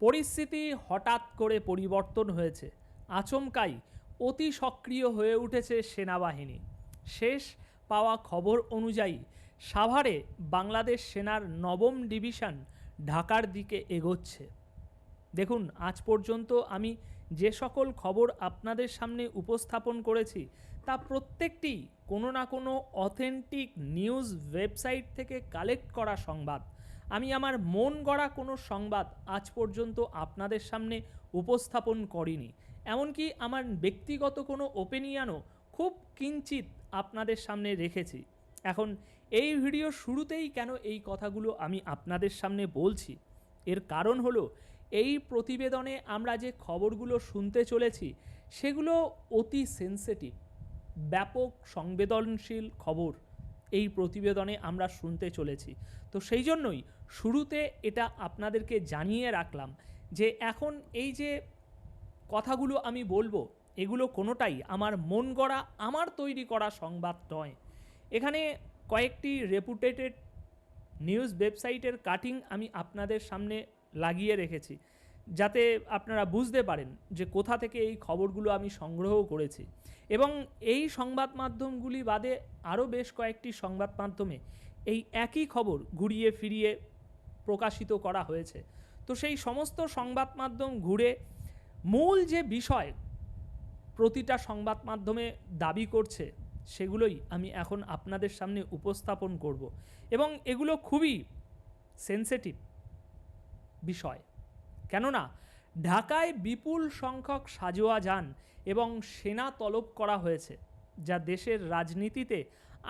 পরিস্থিতি হঠাৎ করে পরিবর্তন হয়েছে। আচমকাই অতি সক্রিয় হয়ে উঠেছে সেনাবাহিনী। শেষ পাওয়া খবর অনুযায়ী, সাভারে বাংলাদেশ সেনার নবম ডিভিশন ঢাকার দিকে এগোচ্ছে। দেখুন, আজ পর্যন্ত আমি যে সকল খবর আপনাদের সামনে উপস্থাপন করেছি, তা প্রত্যেকটি কোনো না কোনো অথেন্টিক নিউজ ওয়েবসাইট থেকে কালেক্ট করা সংবাদ। আমি আমার মন গড়া কোনো সংবাদ আজ পর্যন্ত আপনাদের সামনে উপস্থাপন করিনি। এমনকি আমার ব্যক্তিগত কোনো ওপিনিয়নও খুব কিঞ্চিত আপনাদের সামনে রেখেছি। এখন এই ভিডিও শুরুতেই কেন এই কথাগুলো আমি আপনাদের সামনে বলছি? এর কারণ হলো, এই প্রতিবেদনে আমরা যে খবরগুলো শুনতে চলেছি, সেগুলো অতি সেন্সিটিভ ব্যাপক সংবেদনশীল খবর। এই প্রতিবেদনে আমরা শুনতে চলেছি। তো সেই জন্যই শুরুতে এটা আপনাদেরকে জানিয়ে রাখলাম যে এখন এই যে কথাগুলো আমি বলব, এগুলো কোনোটাই আমার মন গড়া, আমার তৈরি করা সংবাদ নয়। এখানে কয়েকটি রেপুটেটেড নিউজ ওয়েবসাইটের কাটিং আমি আপনাদের সামনে লাগিয়ে রেখেছি। যাতে আপনারা বুঝতে পারেন যে কোথা থেকে এই খবরগুলো আমি সংগ্রহ করেছি। এবং এই সংবাদ মাধ্যমগুলি বাদে আরও বেশ কয়েকটি সংবাদ মাধ্যমে এই একই খবর ঘুরিয়ে ফিরিয়ে প্রকাশিত করা হয়েছে। তো সেই সমস্ত সংবাদ মাধ্যম ঘুরে মূল যে বিষয় প্রতিটা সংবাদ মাধ্যমে দাবি করছে, সেগুলোই আমি এখন আপনাদের সামনে উপস্থাপন করব। এবং এগুলো খুবই সেন্সিটিভ বিষয়। কেননা ঢাকায় বিপুল সংখ্যক সাজোয়া যান এবং সেনা তলব করা হয়েছে, যা দেশের রাজনীতিতে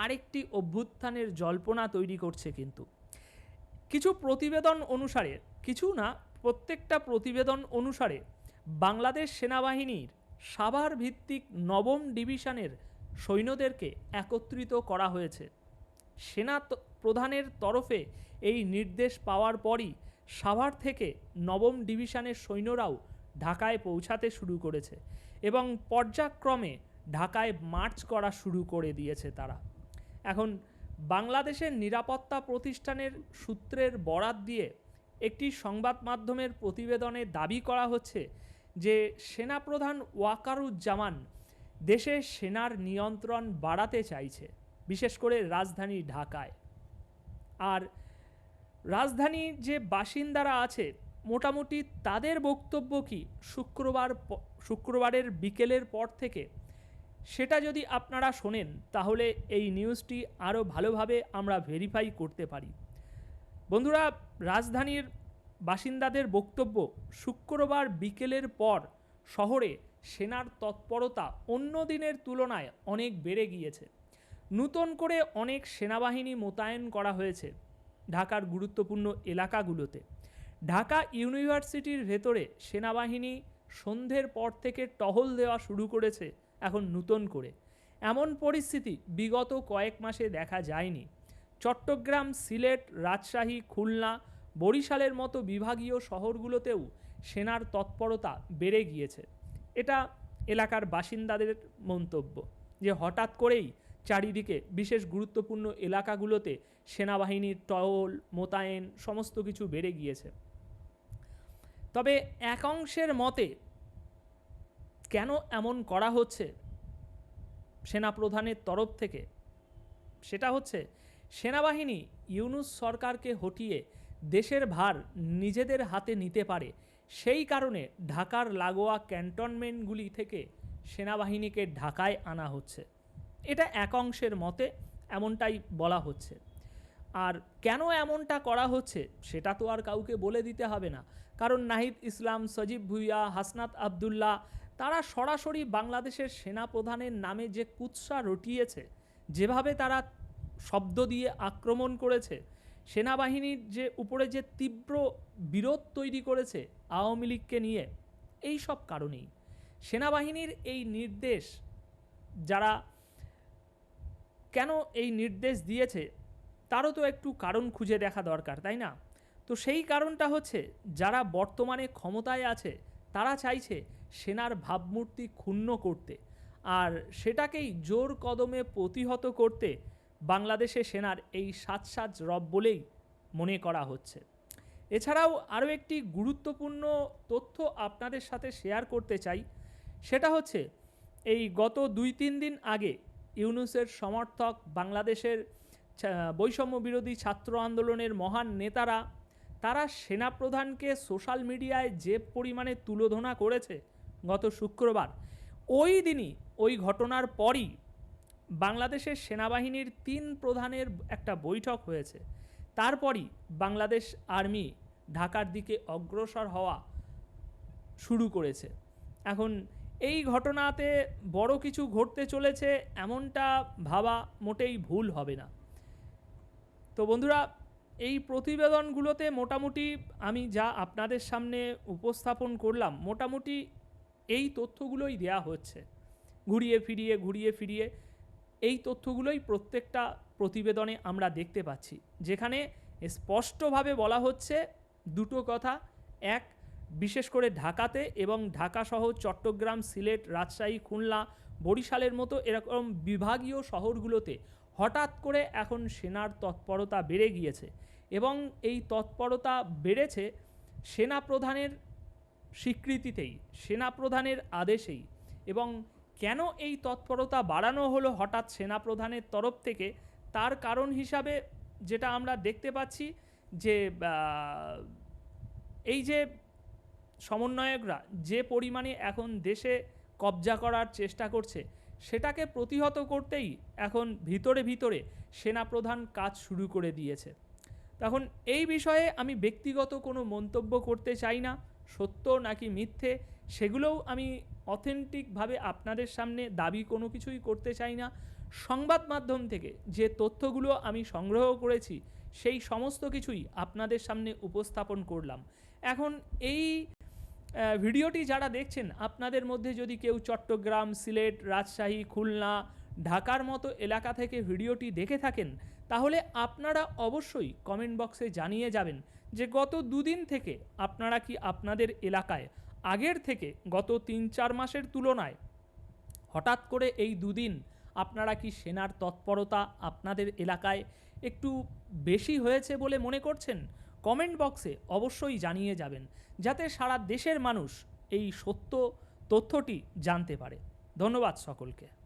আরেকটি অভ্যুত্থানের জল্পনা তৈরি করছে কিন্তু। কিছু প্রতিবেদন অনুসারে, কিছু না, প্রত্যেকটা প্রতিবেদন অনুসারে বাংলাদেশ সেনাবাহিনীর সাভার ভিত্তিক নবম ডিভিশনের সৈন্যদেরকে একত্রিত করা হয়েছে। সেনা প্রধানের তরফে এই নির্দেশ পাওয়ার পরই সাভার থেকে নবম ডিভিশনের সৈন্যরাও ঢাকায় পৌঁছাতে শুরু করেছে এবং পর্যায়ক্রমে ঢাকায় মার্চ করা শুরু করে দিয়েছে তারা। এখন বাংলাদেশের নিরাপত্তা প্রতিষ্ঠানের সূত্রের বরাত দিয়ে একটি সংবাদ মাধ্যমের প্রতিবেদনে দাবি করা হচ্ছে যে সেনাপ্রধান ওয়াকারুজ্জামান দেশে সেনার নিয়ন্ত্রণ বাড়াতে চাইছে, বিশেষ করে রাজধানী ঢাকায়। আর রাজধানীর যে বাসিন্দারা আছে, মোটামুটি তাদের বক্তব্য কি শুক্রবার শুক্রবারের বিকেলের পর থেকে? সেটা যদি আপনারা শোনেন, তাহলে এই নিউজটি আরও ভালোভাবে আমরা ভেরিফাই করতে পারি। বন্ধুরা, রাজধানীর বাসিন্দাদের বক্তব্য, শুক্রবার বিকেলের পর শহরে সেনার তৎপরতা অন্য দিনের তুলনায় অনেক বেড়ে গিয়েছে। নূতন করে অনেক সেনাবাহিনী মোতায়েন করা হয়েছে। ঢাকার গুরুত্বপূর্ণ এলাকাগুলোতে। ঢাকা ইউনিভার্সিটির ভেতরে সেনাবাহিনী সন্ধ্যের পর থেকে টহল দেওয়া শুরু করেছে এখন নূতন করে। এমন পরিস্থিতি বিগত কয়েক মাসে দেখা যায়নি। চট্টগ্রাম, সিলেট, রাজশাহী, খুলনা, বরিশালের মতো বিভাগীয় শহরগুলোতেও সেনার তৎপরতা বেড়ে গিয়েছে। এটা এলাকার বাসিন্দাদের মন্তব্য যে হঠাৎ করেই চারিদিকে বিশেষ গুরুত্বপূর্ণ এলাকাগুলোতে সেনাবাহিনীর টহল, মোতায়েন, সমস্ত কিছু বেড়ে গিয়েছে। তবে এক অংশের মতে কেন এমন করা হচ্ছে সেনাপ্রধানের তরফ থেকে? সেটা হচ্ছে সেনাবাহিনী ইউনুস সরকারকে হটিয়ে দেশের ভার নিজেদের হাতে নিতে পারে। সেই কারণে ঢাকার লাগোয়া ক্যান্টনমেন্টগুলি থেকে সেনাবাহিনীকে ঢাকায় আনা হচ্ছে। এটা এক অংশের মতে এমনটাই বলা হচ্ছে। আর কেন এমনটা করা হচ্ছে সেটা তো আর কাউকে বলে দিতে হবে না। কারণ নাহিদ ইসলাম, সজীব ভুইয়া, হাসনাত আবদুল্লাহ তারা সরাসরি বাংলাদেশের সেনাপ্রধানের নামে যে কুৎসা রটিয়েছে, যেভাবে তারা শব্দ দিয়ে আক্রমণ করেছে, সেনাবাহিনীর যে উপরে যে তীব্র বিরোধ তৈরি করেছে আওয়ামী লীগকে নিয়ে, এই সব কারণেই। সেনাবাহিনীর এই নির্দেশ যারা কেন এই নির্দেশ দিয়েছে, তারও তো একটু কারণ খুঁজে দেখা দরকার, তাই না? তো সেই কারণটা হচ্ছে, যারা বর্তমানে ক্ষমতায় আছে, তারা চাইছে সেনার ভাবমূর্তি ক্ষুণ্ণ করতে আর সেটাকেই জোর কদমে প্রতিহত করতে বাংলাদেশে সেনার এই সাজ সাজ রব বলেই মনে করা হচ্ছে। এছাড়াও আরও একটি গুরুত্বপূর্ণ তথ্য আপনাদের সাথে শেয়ার করতে চাই, সেটা হচ্ছে, এই গত দুই তিন দিন আগে ইউনুসের সমর্থক, বাংলাদেশের বৈষম্য বিরোধী ছাত্র আন্দোলনের মহান নেতারা, তারা সেনাপ্রধানকে সোশ্যাল মিডিয়ায় যে পরিমাণে তুলোধনা করেছে গত শুক্রবার, ওই দিনই, ওই ঘটনার পরই বাংলাদেশের সেনাবাহিনীর তিন প্রধানের একটা বৈঠক হয়েছে। তারপরই বাংলাদেশ আর্মি ঢাকার দিকে অগ্রসর হওয়া শুরু করেছে। এখন এই ঘটনাতে বড় কিছু ঘটতে চলেছে, এমনটা ভাবা মোটেই ভুল হবে না। তো বন্ধুরা, এই প্রতিবেদনগুলোতে মোটামুটি আমি যা আপনাদের সামনে উপস্থাপন করলাম, মোটামুটি এই তথ্যগুলোই দেয়া হচ্ছে। ঘুরিয়ে ফিরিয়ে ঘুরিয়ে ফিরিয়ে এই তথ্যগুলোই প্রত্যেকটা প্রতিবেদনে আমরা দেখতে পাচ্ছি। যেখানে স্পষ্টভাবে বলা হচ্ছে দুটো কথা, এক বিশেষ করে ঢাকাতে এবং ঢাকা সহ চট্টগ্রাম, সিলেট, রাজশাহী, খুলনা, বরিশালের মতো এরকম বিভাগীয় শহরগুলোতে হঠাৎ করে এখন সেনার তৎপরতা বেড়ে গিয়েছে এবং এই তৎপরতা বেড়েছে সেনা প্রধানের স্বীকৃতিতেই সেনা প্রধানের আদেশেই এবং কেন এই তৎপরতা বাড়ানো হলো হঠাৎ সেনা প্রধানের তরফ থেকে তার কারণ হিসাবে যেটা আমরা দেখতে পাচ্ছি যে এই যে সমন্বয়করা যে পরিমাণে এখন দেশে কবজা করার চেষ্টা করছে, সেটাকে প্রতিহত করতেই এখন ভিতরে ভিতরে সেনাপ্রধান কাজ শুরু করে দিয়েছে। তখন এই বিষয়ে আমি ব্যক্তিগত কোনো মন্তব্য করতে চাই না, সত্য নাকি মিথ্যে, সেগুলোও আমি অথেন্টিকভাবে আপনাদের সামনে দাবি কোনো কিছুই করতে চাই না। সংবাদ মাধ্যম থেকে যে তথ্যগুলো আমি সংগ্রহ করেছি, সেই সমস্ত কিছুই আপনাদের সামনে উপস্থাপন করলাম। এখন এই ভিডিওটি যারা দেখছেন, আপনাদের মধ্যে যদি কেউ চট্টগ্রাম, সিলেট, রাজশাহী, খুলনা, ঢাকার মতো এলাকা থেকে ভিডিওটি দেখে থাকেন, তাহলে আপনারা অবশ্যই কমেন্ট বক্সে জানিয়ে যাবেন যে গত দুদিন থেকে আপনারা কি আপনাদের এলাকায় আগের থেকে গত তিন চার মাসের তুলনায় হঠাৎ করে এই দুদিন আপনারা কি সেনার তৎপরতা আপনাদের এলাকায় একটু বেশি হয়েছে বলে মনে করছেন? কমেন্ট বক্সে অবশ্যই জানিয়ে যাবেন। যাতে সারা দেশের মানুষ এই সত্য তথ্যটি জানতে পারে। ধন্যবাদ সকলকে।